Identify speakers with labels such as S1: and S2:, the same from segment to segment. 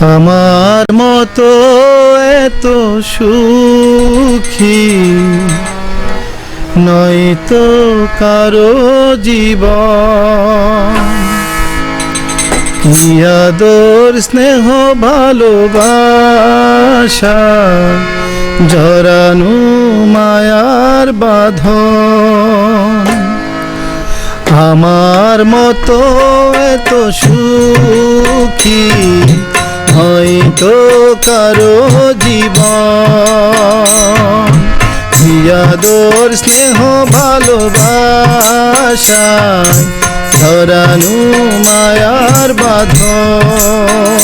S1: আমার মতো এত সুখী নয়তো কারও জীবন। কি স্নেহ, ভালোবাসা জরানু মায়ার বাঁধন। আমার মতো এত সুখী হয়তো কারও জীবন। ইয়াদর স্নেহ ভালোবাসা ধরানু মায়ার বাঁধন।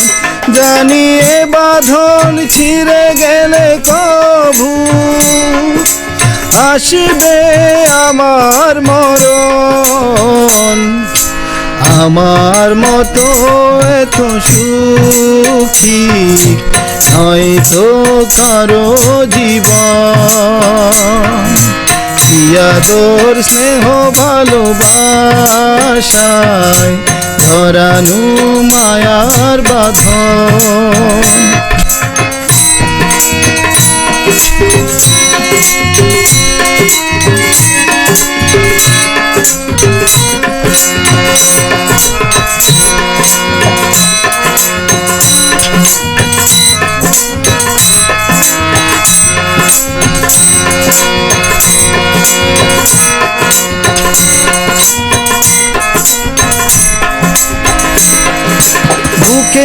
S1: জানিয়ে বাঁধন ছিঁড়ে গেলে কভু আসবে আমার মরণ। আমার মতো এত সুখী হয়তো কারও জীবন। ইয়াদর স্নেহ ভালোবাসায় ধরানু মায়ার বাঁধন।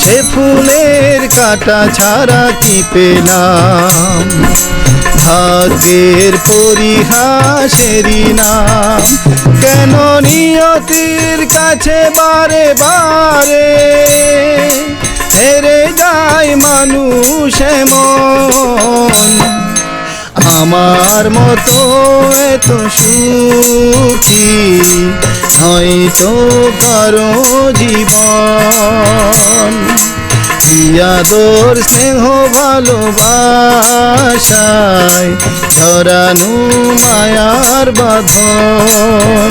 S1: সে ফুলের কাটা ছাড়া কি পেলাম? ভাগ্যের পরিহাসেরই নাম। কেন নিয়তির কাছে বারে বারে হেরে যায় মানুষ মন আমার মতো এত সুখী হয়তো কারও জীবন। ইয়াদোর স্নেহ ভালোবাসায় ধরানু মায়ার বাঁধন।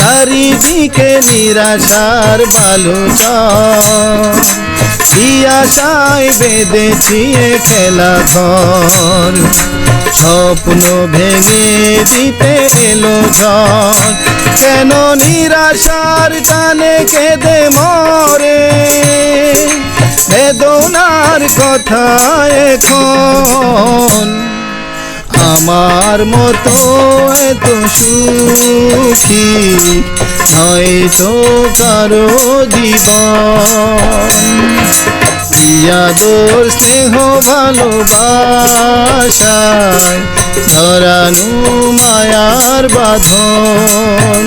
S1: চারিদিকে নিরাশার বালুচর। আশায় বেঁধেছি এ খেলা ঘর। স্বপ্ন ভেঙে দিতে এলো ঝড়। কেন নিরাশার টানে কেঁদে মরে? বেদনার কথা এখন। আমার মতো এত সুখী হয়তো কারও জীবন। ইয়াদোর স্নেহ ভালোবাসায় ধরানু মায়ার বাঁধন।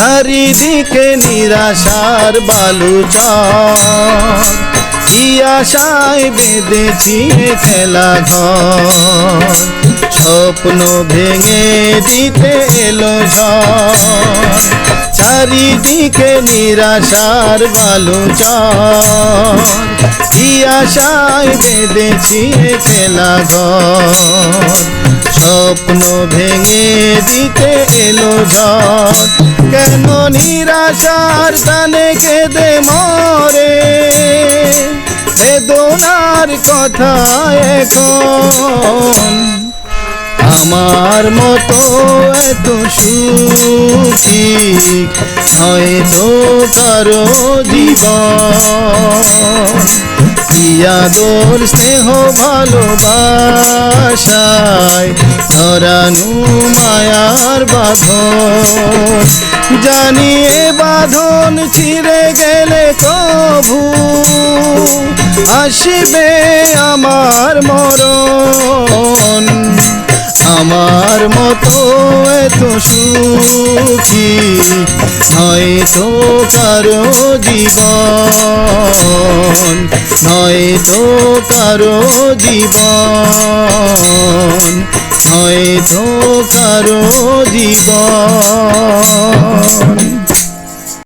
S1: চারিদিকে নিরাশার বালুচর। কি আশায় বেঁধেছি খেলা ঘর। স্বপ্ন ভেঙে দিতে এলো চারিদিকে নিরাশার বালুচর। কি আশায় বেঁধেছি খেলা ঘর। স্বপ্ন ভেঙে দিতে এলো ঝড়। কেন নিরাশার তানে কেঁদে মরে? বেদনার কথা এখন। আমার মতো এত সুখী হয়তো কারও জীবন। ইয়াদর স্নেহ, ভালোবাসায় ধরানু মায়ার বাঁধন। জানিয়ে বাঁধন ছিঁড়ে গেলে কভু আসিবে আমার মরণ। আমার মতো এত সুখী হয়তো কারও জীবন হয়তো কারও জীবন হয়তো কারও জীবন।